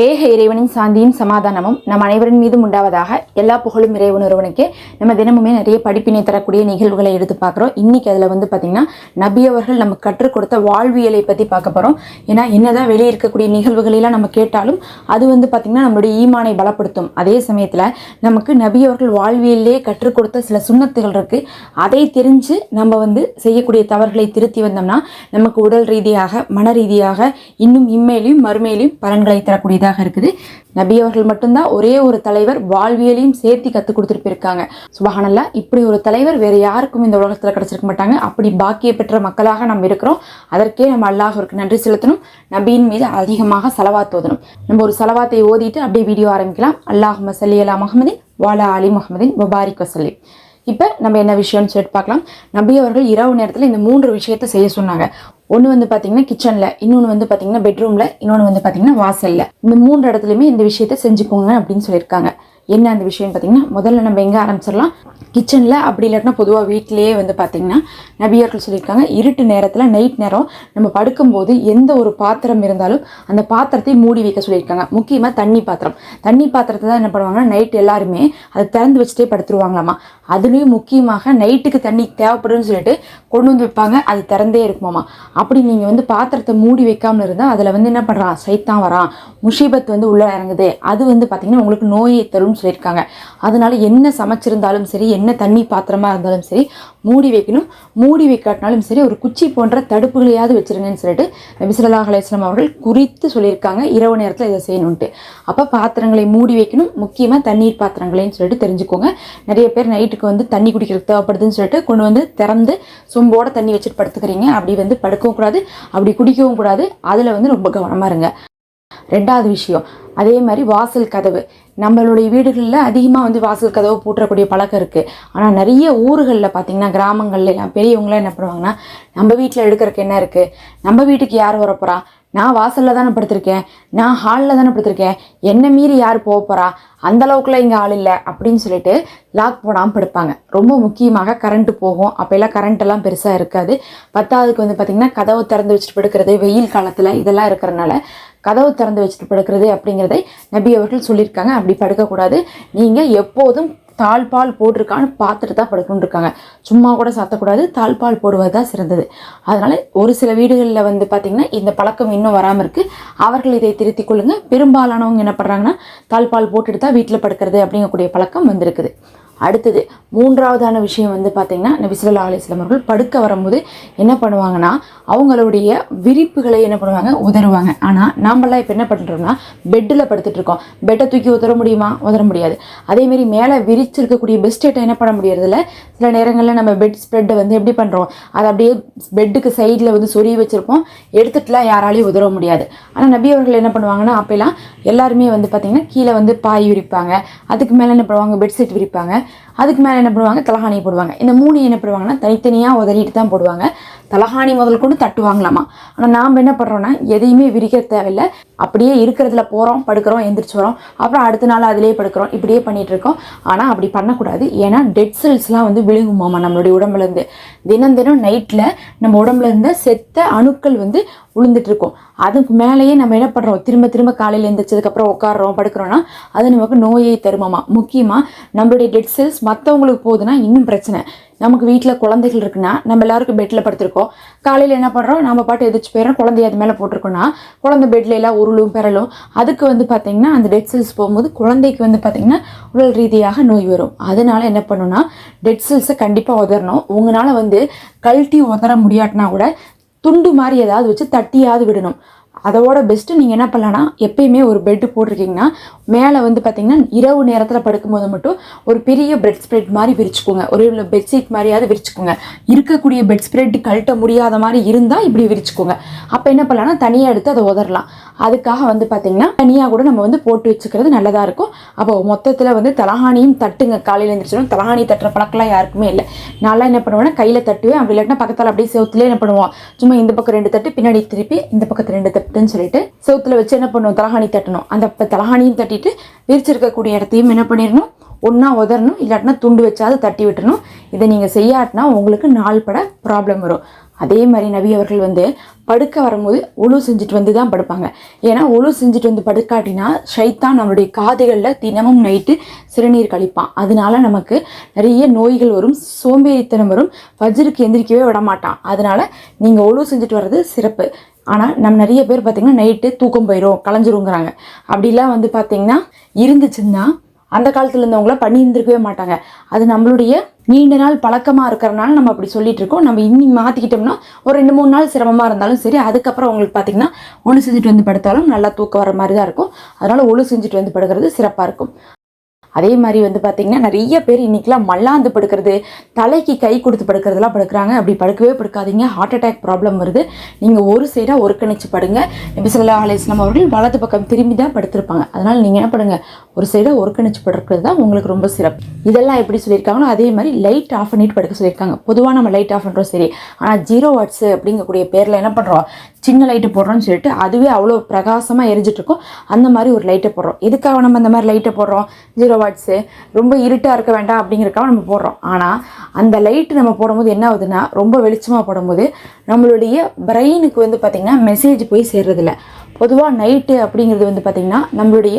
ஏக இறைவனின் சாந்தியும் சமாதானமும் நம் அனைவரின் மீதும் உண்டாவதாக எல்லா புகழும் இறைவன் ஒருவனுக்கே நம்ம தினமுமே நிறைய படிப்பினை தரக்கூடிய நிகழ்வுகளை எடுத்து பார்க்குறோம். இன்றைக்கி அதில் வந்து பார்த்திங்கன்னா நபி அவர்கள் நமக்கு கற்றுக் கொடுத்த வாழ்வியலை பற்றி பார்க்க போகிறோம் ஏன்னா என்னதான் வெளியே இருக்கக்கூடிய நிகழ்வுகளெல்லாம் நம்ம கேட்டாலும் அது வந்து பார்த்திங்கன்னா நம்மளுடைய ஈமானை பலப்படுத்தும். அதே சமயத்தில் நமக்கு நபி அவர்கள் வாழ்வியலே கற்றுக் கொடுத்த சில சுண்ணத்துகள் இருக்குது அதை தெரிஞ்சு நம்ம வந்து செய்யக்கூடிய தவறுகளை திருத்தி வந்தோம்னா நமக்கு உடல் ரீதியாக மன ரீதியாக இன்னும் இம்மையிலையும் மறுமையிலையும் பலன்களை தரக்கூடியதாக இதாக இருக்குது. நபி அவர்கள் மட்டும்தான் ஒரே ஒரு தலைவர் வாழ்வியலையும் சேர்த்து கற்றுக் கொடுத்துட்டு போயிருக்காங்க சுபஹானல்லா இப்படி ஒரு தலைவர் வேற யாருக்கும் இந்த உலகத்தில் கிடைச்சிருக்க மாட்டாங்க. அப்படி பாக்கிய பெற்ற மக்களாக நம்ம இருக்கிறோம். அதற்கே நம்ம அல்லாஹருக்கு நன்றி செலுத்தணும். நபியின் மீது அதிகமாக செலவாத் நம்ம ஒரு செலவாத்தை ஓதிட்டு அப்படியே வீடியோ ஆரம்பிக்கலாம். அல்லாஹ் மசல்லி அலா முகமதின் வாலா அலி முகமதின் முபாரிக் வசல்லி இப்போ நம்ம என்ன விஷயம்னு சொல்லிட்டு பார்க்கலாம். நபி அவர்கள் இரவு நேரத்தில் இந்த மூன்று விஷயத்தை செய்ய சொன்னாங்க. ஒன்று வந்து பார்த்தீங்கன்னா கிச்சனில் இன்னொன்று வந்து பார்த்தீங்கன்னா பெட்ரூமில் இன்னொன்று வந்து பார்த்தீங்கன்னா வாசலில். இந்த மூன்று இடத்துலையுமே இந்த விஷயத்த செஞ்சுக்கோங்க அப்படின்னு சொல்லியிருக்காங்க. என்ன அந்த விஷயம்னு பார்த்தீங்கன்னா முதல்ல நம்ம எங்கே ஆரம்பிச்சிடலாம்? கிச்சனில் அப்படி இல்லாட்டினா பொதுவாக வீட்டிலேயே வந்து பார்த்தீங்கன்னா நபியர்கள் சொல்லியிருக்காங்க இருட்டு நேரத்தில் நைட் நேரம் நம்ம படுக்கும்போது எந்த ஒரு பாத்திரம் இருந்தாலும் அந்த பாத்திரத்தை மூடி வைக்க சொல்லியிருக்காங்க. முக்கியமாக தண்ணி பாத்திரம். தண்ணி பாத்திரத்தை தான் என்ன பண்ணுவாங்கன்னா நைட் எல்லாருமே அதை திறந்து வச்சுட்டே படுத்துருவாங்களாமா? அதுலேயும் முக்கியமாக நைட்டுக்கு தண்ணி தேவைப்படுதுன்னு சொல்லிட்டு கொண்டு வந்து வைப்பாங்க. அது திறந்தே இருக்குமாமா? அப்படி நீங்கள் வந்து பாத்திரத்தை மூடி வைக்காமல் இருந்தால் அதில் வந்து என்ன பண்ணுறான் சைத்தான் வரான். முஷீபத் வந்து உள்ளே இறங்குது. அது வந்து பார்த்திங்கன்னா உங்களுக்கு நோயை தரும் சொல்லியிருக்காங்க. அதனால் என்ன சமைச்சிருந்தாலும் சரி என்ன தண்ணி பாத்திரமாக இருந்தாலும் சரி மூடி வைக்கணும். மூடி வைக்காட்டினாலும் சரி ஒரு குச்சி போன்ற தடுப்புகளையாவது வச்சிருங்கன்னு சொல்லிட்டு நபி ஸல்லல்லாஹு அவர்கள் குறித்து சொல்லியிருக்காங்க. இரவு நேரத்தில் இதை செய்யணுன்ட்டு அப்போ பாத்திரங்களை மூடி வைக்கணும். முக்கியமாக தண்ணீர் பாத்திரங்களையும் சொல்லிட்டு தெரிஞ்சுக்கோங்க. நிறைய பேர் நைட்டுக்கு வந்து தண்ணி குடிக்கிறது தேவைப்படுதுன்னு சொல்லிட்டு கொண்டு வந்து திறந்து சொம்போட தண்ணி வச்சுட்டு படுத்துக்கிறீங்க. அப்படி வந்து படுக்கவும் கூடாது. அப்படி குடிக்கவும் கூடாது. அதில் வந்து ரொம்ப கவனமாக இருங்க. ரெண்டாவது விஷயம். அதே மாதிரி வாசல் கதவு. நம்மளுடைய வீடுகளில் அதிகமாக வந்து வாசல் கதவு பூட்டக்கூடிய பழக்கம் இருக்குது ஆனால் நிறைய ஊர்களில் பார்த்தீங்கன்னா கிராமங்கள்ல எல்லாம் பெரியவங்களாம் என்ன பண்ணுவாங்கன்னா நம்ம வீட்டில் எடுக்கிறதுக்கு என்ன இருக்குது நம்ம வீட்டுக்கு யார் வரப்போகிறா நான் வாசலில் தானே படுத்திருக்கேன். நான் ஹாலில் தானே படுத்திருக்கேன். என்னை மீறி யார் போக போகிறா அந்த அளவுக்குலாம் இங்கே ஆள் இல்லை அப்படின்னு சொல்லிட்டு லாக் போடாமல் படுப்பாங்க. ரொம்ப முக்கியமாக கரண்ட்டு போகும். அப்போல்லாம் கரண்ட்டெல்லாம் பெருசாக இருக்காது. பத்தாவதுக்கு வந்து பார்த்திங்கன்னா கதவை திறந்து வச்சுட்டு படுக்கிறது வெயில் காலத்தில் இதெல்லாம் இருக்கிறனால கதவு திறந்து வச்சுட்டு படுக்கிறது அப்படிங்கிறதை நபி அவர்கள் சொல்லியிருக்காங்க. அப்படி படுக்கக்கூடாது. நீங்கள் எப்போதும் தாழ்பால் போட்டிருக்கான்னு பார்த்துட்டு தான் படுக்கணும்னு இருக்காங்க சும்மா கூட சாத்தக்கூடாது. தாழ்பால் போடுவது தான் சிறந்தது. அதனால் ஒரு சில வீடுகளில் வந்து பார்த்திங்கன்னா இந்த பழக்கம் இன்னும் வராமல் இருக்குது அவர்கள் இதை திருத்திக் கொள்ளுங்கள் பெரும்பாலானவங்க என்ன பண்ணுறாங்கன்னா தாழ்பால் போட்டுட்டு தான் வீட்டில் படுக்கிறது அப்படிங்கக்கூடிய பழக்கம் வந்திருக்குது. அடுத்தது மூன்றாவதான விஷயம் வந்து பார்த்திங்கன்னா நபிசுல்லா அலிஸ்லாம் அவர்கள் படுக்க வரும்போது என்ன பண்ணுவாங்கன்னா அவங்களுடைய விரிப்புகளை என்ன பண்ணுவாங்க? உதறுவாங்க. ஆனால் நாமெல்லாம் இப்போ என்ன பண்ணுறோம்னா பெட்டில் படுத்துட்டு இருக்கோம் பெட்டை தூக்கி உதற முடியுமா? உதற முடியாது. அதேமாரி மேலே விரிச்சிருக்கக்கூடிய பெஸ்டேட்டை என்ன பண்ண முடியறதில்ல. சில நேரங்களில் நம்ம பெட் ஸ்ப்ரெட்டை வந்து எப்படி பண்ணுறோம் அதை அப்படியே பெட்டுக்கு சைடில் வந்து சொறி வச்சுருப்போம். எடுத்துட்டுலாம் யாராலையும் உதற முடியாது. ஆனால் நபி அவர்கள் என்ன பண்ணுவாங்கன்னா அப்போல்லாம் எல்லாருமே வந்து பார்த்திங்கன்னா கீழே வந்து பாய் விரிப்பாங்க. அதுக்கு மேலே என்ன பண்ணுவாங்க? பெட்ஷீட் விரிப்பாங்க. அதுக்கு மேலே என்ன பண்ணுவாங்க தலகாணியை போடுவாங்க. இந்த மூணு என்ன பண்ணுவாங்கன்னா தனித்தனியாக உதறிட்டு தான் போடுவாங்க. தலகாணி முதல் கொண்டு தட்டுவாங்களாமா. ஆனால் நாம் என்ன பண்ணுறோன்னா எதையுமே விரிக்க தேவையில்லை. அப்படியே இருக்கிறதுல போகிறோம் படுக்கிறோம் எந்திரிச்சு வரோம். அப்புறம் அடுத்த நாள் அதிலே படுக்கிறோம். இப்படியே பண்ணிகிட்டு இருக்கோம். ஆனால் அப்படி பண்ணக்கூடாது. ஏன்னா டெட் செல்ஸ்லாம் வந்து விழுங்குமாமா நம்மளுடைய உடம்புலேருந்து தினம் தினம் நைட்டில் நம்ம உடம்புல இருந்த செத்த அணுக்கள் வந்து விழுந்துட்டு இருக்கும். அதுக்கு மேலேயே நம்ம என்ன பண்ணுறோம் திரும்ப திரும்ப காலையில் எழுந்திரிச்சதுக்கப்புறம் உட்காடுறோம் படுக்கிறோன்னா அது நமக்கு நோயை தருமாமா. முக்கியமாக நம்மளுடைய டெட் செல்ஸ் மற்றவங்களுக்கு போகுதுன்னா இன்னும் பிரச்சனை. நமக்கு வீட்டில் குழந்தைகள் இருக்குன்னா நம்ம எல்லாருக்கும் பெட்டில் படுத்திருக்கோம். காலையில் என்ன பண்ணுறோம் நம்ம பாட்டு எதிர்த்து போயிடும் குழந்தைய அது மேலே போட்டிருக்கோன்னா குழந்தை பெட்ல எல்லாம் உருளும் பெறலும். அதுக்கு வந்து பார்த்திங்கன்னா அந்த டெட் செல்ஸ் போகும்போது குழந்தைக்கு வந்து பார்த்திங்கன்னா உடல் ரீதியாக நோய் வரும். அதனால என்ன பண்ணுன்னா டெட் செல்ஸை கண்டிப்பாக உதறணும். உங்களால் வந்து கழட்டி உதற முடியாட்டினா கூட துண்டு மாதிரி ஏதாவது வச்சு தட்டியாவது விடணும். அதோட பெஸ்ட்டு நீங்கள் என்ன பண்ணலான்னா எப்பயுமே ஒரு பெட்டு போட்டிருக்கீங்கன்னா மேலே வந்து பார்த்தீங்கன்னா இரவு நேரத்தில் படுக்கும்போது மட்டும் ஒரு பெரிய பெட் ஸ்ப்ரெட் மாதிரி விரிச்சுக்கோங்க. ஒரு பெட்ஷீட் மாதிரியாவது விரிச்சுக்கோங்க. இருக்கக்கூடிய பெட் ஸ்ப்ரெட் கழட்ட முடியாத மாதிரி இருந்தால் இப்படி விரிச்சுக்கோங்க. அப்போ என்ன பண்ணலாம்னா தனியாக எடுத்து அதை உதறலாம். அதுக்காக வந்து பார்த்திங்கன்னா தனியாக கூட நம்ம வந்து போட்டு வச்சுக்கிறது நல்லதாக இருக்கும். அப்போ மொத்தத்தில் வந்து தலகாணியும் தட்டுங்க. காலையில் எழுந்திரிச்சிடும் தலஹானி தட்டுற பழக்கம்லாம் யாருக்குமே இல்லை. நான்லாம் என்ன பண்ணுவேன்னா கையில் தட்டுவேன். அப்படி இல்லாட்டினா பக்கத்தில் அப்படியே செவுத்துலேயே என்ன பண்ணுவோம். சும்மா இந்த பக்கம் ரெண்டு தட்டு பின்னாடி திருப்பி இந்த பக்கத்து ரெண்டு தட்டுன்னு சொல்லிட்டு செவத்தில் வச்சு என்ன பண்ணுவோம்? தலகாணி தட்டணும். அந்த தலஹானியும் தலகாணியும் தட்டிட்டு விரிச்சிருக்கக்கூடிய இடத்தையும் என்ன பண்ணிடணும்? ஒன்றா உதறணும். இல்லாட்டினா துண்டு வச்சாவது தட்டி விட்டுறணும். இதை நீங்கள் செய்யாட்டினா உங்களுக்கு நாள் பட ப்ராப்ளம் வரும். அதே மாதிரி நபி அவர்கள் வந்து படுக்க வரும்போது ஒழு செஞ்சுட்டு வந்து தான் படுப்பாங்க. ஏன்னா ஒழு செஞ்சுட்டு வந்து படுக்காட்டினா ஷைத்தான் நம்மளுடைய காதுகளில் தினமும் நைட்டு சிறுநீர் கழிப்பான். அதனால நமக்கு நிறைய நோய்கள் வரும் சோம்பேறித்தனம் வரும் ஃபஜ்ருக்கு எந்திரிக்கவே விட மாட்டான் அதனால நீங்கள் ஒழு செஞ்சுட்டு வர்றது சிறப்பு. ஆனால் நம்ம நிறைய பேர் பார்த்திங்கன்னா நைட்டு தூக்கம் போயிடும் களைஞ்சிருங்கிறாங்க அப்படிலாம் வந்து பார்த்திங்கன்னா இருந்துச்சுன்னா அந்த காலத்தில் இருந்தவங்களாம் பண்ணி இருந்திருக்கவே மாட்டாங்க. அது நம்மளுடைய நீண்ட நாள் பழக்கமாக இருக்கிறனால நம்ம அப்படி சொல்லிட்டு இருக்கோம். நம்ம இன்னி மாற்றிக்கிட்டோம்னா ஒரு ரெண்டு மூணு நாள் சிரமமாக இருந்தாலும் சரி அதுக்கப்புறம் உங்களுக்கு பார்த்தீங்கன்னா ஒன்று செஞ்சுட்டு வந்து படுத்தாலும் நல்லா தூக்கம் வர மாதிரி தான் இருக்கும். அதனால் ஒழு செஞ்சுட்டு வந்து படுக்கிறது சிறப்பாக இருக்கும். அதே மாதிரி வந்து பார்த்திங்கன்னா நிறைய பேர் இன்றைக்கெலாம் மல்லாந்து படுக்கிறது தலைக்கு கை கொடுத்து படுக்கிறதுலாம் படுக்கிறாங்க. அப்படி படுக்கவே படுக்காதீங்க. ஹார்ட் அட்டாக் ப்ராப்ளம் வருது. நீங்கள் ஒரு சைடாக ஒருக்கணிச்சு படுங்க. நபி ஸல்லல்லாஹு அலைஹி அவர்கள் வலது பக்கம் திரும்பி தான் படுத்திருப்பாங்க. அதனால் நீங்கள் என்ன பண்ணுங்கள் ஒரு சைடாக ஒருக்கணிச்சு படுக்கிறது தான் உங்களுக்கு ரொம்ப சிறப்பு. இதெல்லாம் எப்படி சொல்லியிருக்காங்களோ அதே மாதிரி லைட் ஆஃப் பண்ணிட்டு படுக்க சொல்லியிருக்காங்க. பொதுவாக நம்ம லைட் ஆஃப் பண்ணுறோம் சரி. ஆனால் ஜீரோ வாட்ஸு அப்படிங்கக்கூடிய பேரில் என்ன பண்ணுறோம் சின்ன லைட்டு போடுறோம்னு சொல்லிட்டு அதுவே அவ்வளோ பிரகாசமாக எரிஞ்சிட்டு இருக்கும் அந்த மாதிரி ஒரு லைட்டை போடுறோம். எதுக்காக நம்ம அந்த மாதிரி லைட்டை போடுறோம்? ஜீரோ வாட்ஸு ரொம்ப இருட்டாக இருக்க வேண்டாம் அப்படிங்கிறக்காக நம்ம போடுறோம். ஆனால் அந்த லைட்டு நம்ம போடும்போது என்ன ஆகுதுன்னா ரொம்ப வெளிச்சமாக போடும்போது நம்மளுடைய பிரெயினுக்கு வந்து பார்த்திங்கன்னா மெசேஜ் போய் சேர்றதில்ல. பொதுவாக நைட்டு அப்படிங்கிறது வந்து பார்த்திங்கன்னா நம்மளுடைய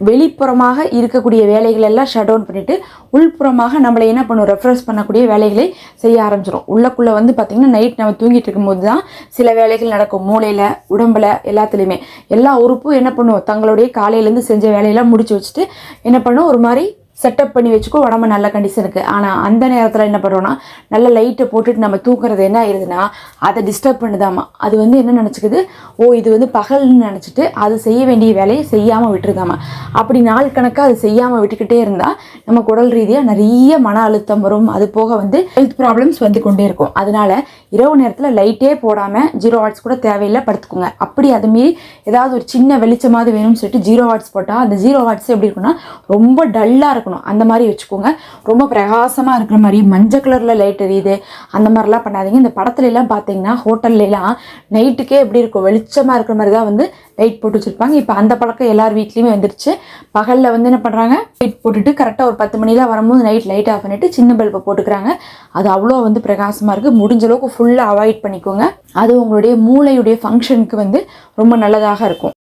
வெளிப்புறமாக இருக்கக்கூடிய வேலைகள் எல்லாம் ஷட் டவுன் பண்ணிவிட்டு உள்புறமாக நம்மளை என்ன பண்ணும் ரெஃப்ரெஷ் பண்ணக்கூடிய வேலைகளை செய்ய ஆரம்பிச்சிடும் உள்ளக்குள்ளே வந்து பார்த்திங்கன்னா நைட் நம்ம தூங்கிட்டு இருக்கும்போது தான் சில வேலைகள் நடக்கும். மூளையில் உடம்பில் எல்லாத்துலேயுமே. எல்லா உறுப்பும் என்ன பண்ணுவோம் தங்களுடைய காலையிலேருந்து செஞ்ச வேலையெல்லாம் முடிச்சு வச்சுட்டு என்ன பண்ணும் ஒரு மாதிரி செட்டப் பண்ணி வச்சுக்கோ உடம்பு நல்ல கண்டிஷனுக்கு ஆனால் அந்த நேரத்தில் என்ன பண்ணுறோன்னா நல்ல லைட்டை போட்டுட்டு நம்ம தூக்குறது என்ன ஆயிடுதுன்னா அதை டிஸ்டர்ப் பண்ணுதாமா. அது வந்து என்ன நினச்சிக்குது? ஓ இது வந்து பகல்னு நினச்சிட்டு அது செய்ய வேண்டிய வேலையை செய்யாமல் விட்டுருதாமா. அப்படி நாள் கணக்காக அது செய்யாமல் விட்டுக்கிட்டே இருந்தால் நம்ம குடல் ரீதியாக நிறைய மன அழுத்தம் வரும். அது போக வந்து ஹெல்த் ப்ராப்ளம்ஸ் வந்து கொண்டே இருக்கும். அதனால இரவு நேரத்தில் லைட்டே போடாமல் ஜீரோ வாட்ஸ் கூட தேவையில்லை படுத்துக்கோங்க. அப்படி அது மீறி ஏதாவது ஒரு சின்ன வெளிச்சமாவது வேணும்னு சொல்லிட்டு ஜீரோ வாட்ஸ் போட்டால் அந்த ஜீரோ வாட்ஸ் எப்படி இருக்குன்னா ரொம்ப டல்லாக இருக்கும். இருக்கணும் அந்த மாதிரி வச்சுக்கோங்க. ரொம்ப பிரகாசமாக இருக்கிற மாதிரி மஞ்சள் கலரில் லைட் எரியுது. அந்த மாதிரிலாம் பண்ணாதீங்க. இந்த படத்துலலாம் பார்த்தீங்கன்னா ஹோட்டல்லாம் நைட்டுக்கே எப்படி இருக்கும்? வெளிச்சமாக இருக்கிற மாதிரி தான் வந்து லைட் போட்டு வச்சுருப்பாங்க. இப்போ அந்த பழக்கம் எல்லார் வீட்லேயுமே வந்துருச்சு. பகலில் வந்து என்ன பண்ணுறாங்க லைட் போட்டுட்டு கரெக்டாக ஒரு பத்து மணிலாம் வரும்போது நைட் லைட் ஆஃப் பண்ணிவிட்டு சின்ன பல்பை போட்டுக்கிறாங்க. அது அவ்வளோ வந்து பிரகாசமாக இருக்குது முடிஞ்ச அளவுக்கு ஃபுல்லாக அவாய்ட் பண்ணிக்கோங்க. அது உங்களுடைய மூளையுடைய ஃபங்க்ஷனுக்கு வந்து ரொம்ப நல்லதாக இருக்கும்.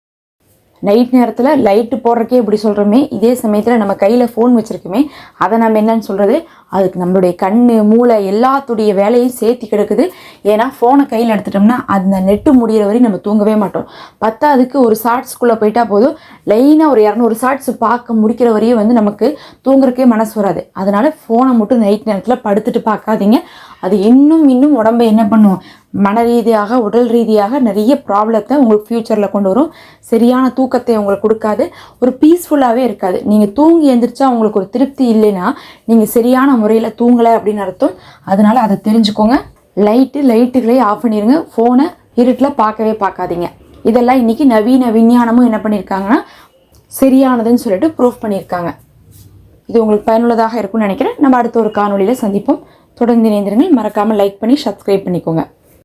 நைட் நேரத்தில் லைட்டு போடுறக்கே இப்படி சொல்கிறோமே இதே சமயத்தில் நம்ம கையில் ஃபோன் வச்சுருக்கோமே அதை நம்ம என்னன்னு சொல்கிறது அதுக்கு நம்மளுடைய கண் மூளை எல்லாத்துடைய வேலையும் சேர்த்து கிடக்குது. ஏன்னா ஃபோனை கையில் எடுத்துட்டோம்னா அந்த நெட்டு முடிகிற வரையும் நம்ம தூங்கவே மாட்டோம். பத்தாவதுக்கு ஒரு ஷார்ட்ஸ்குள்ளே போயிட்டா போதும். லைனாக ஒரு இரநூறு ஷார்ட்ஸ் பார்க்க முடிக்கிற வரையும் வந்து நமக்கு தூங்குறக்கே மனசு வராது. அதனால் ஃபோனை மட்டும் நைட் நேரத்தில் படுத்துட்டு பார்க்காதீங்க. அது இன்னும் இன்னும் உடம்பை என்ன பண்ணும்? மன ரீதியாக உடல் ரீதியாக நிறைய ப்ராப்ளத்தை உங்களுக்கு ஃப்யூச்சரில் கொண்டு வரும். சரியான தூக்கத்தை உங்களுக்கு கொடுக்காது. ஒரு பீஸ்ஃபுல்லாகவே இருக்காது. நீங்கள் தூங்கி எழுந்திரிச்சா உங்களுக்கு ஒரு திருப்தி இல்லைன்னா நீங்கள் சரியான முறையில் தூங்கலை அப்படின்னு அர்த்தம். அதனால் அதை தெரிஞ்சுக்கோங்க. லைட்டு லைட்டுகளே ஆஃப் பண்ணிடுங்க ஃபோனை இருட்டில் பார்க்கவே பார்க்காதீங்க. இதெல்லாம் இன்றைக்கி நவீன விஞ்ஞானமும் என்ன பண்ணியிருக்காங்கன்னா சரியானதுன்னு சொல்லிட்டு ப்ரூஃப் பண்ணியிருக்காங்க இது உங்களுக்கு பயனுள்ளதாக இருக்கும்னு நினைக்கிறேன். நம்ம அடுத்த ஒரு காணொலியில் சந்திப்போம். தொடர்ந்து இணைந்திருங்கள். மறக்காமல் லைக் பண்ணி சப்ஸ்கிரைப் பண்ணிக்கோங்க.